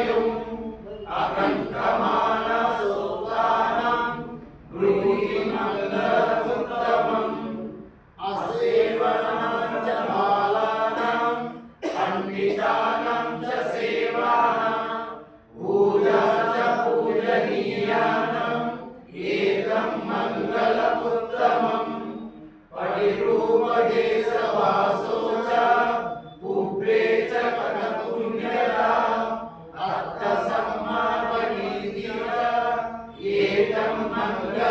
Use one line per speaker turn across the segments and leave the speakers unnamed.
Amen. Yeah.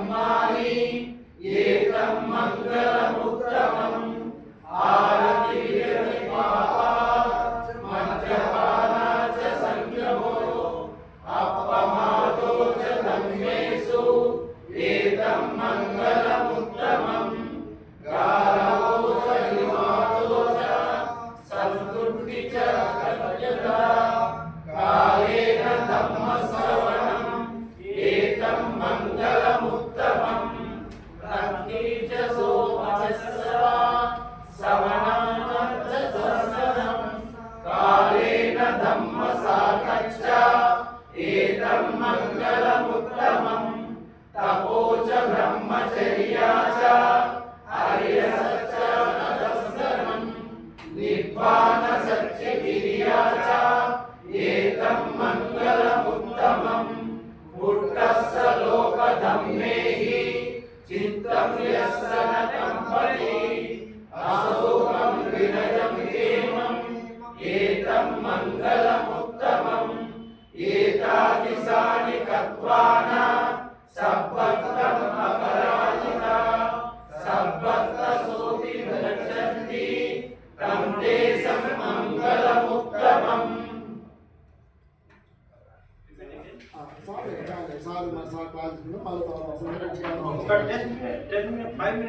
amar. పుట్టస్స లోకధమ్మేహి చిత్తం యస్స న కంపతి వినయం కేమం ఏతం మంగళముత్తమం. ఏతాదిశాని కత్వాన అపరాజిత సోతి తం
సార్ సార్ సార్ క్లాస్
మళ్ళీ టెన్ మినిట్స్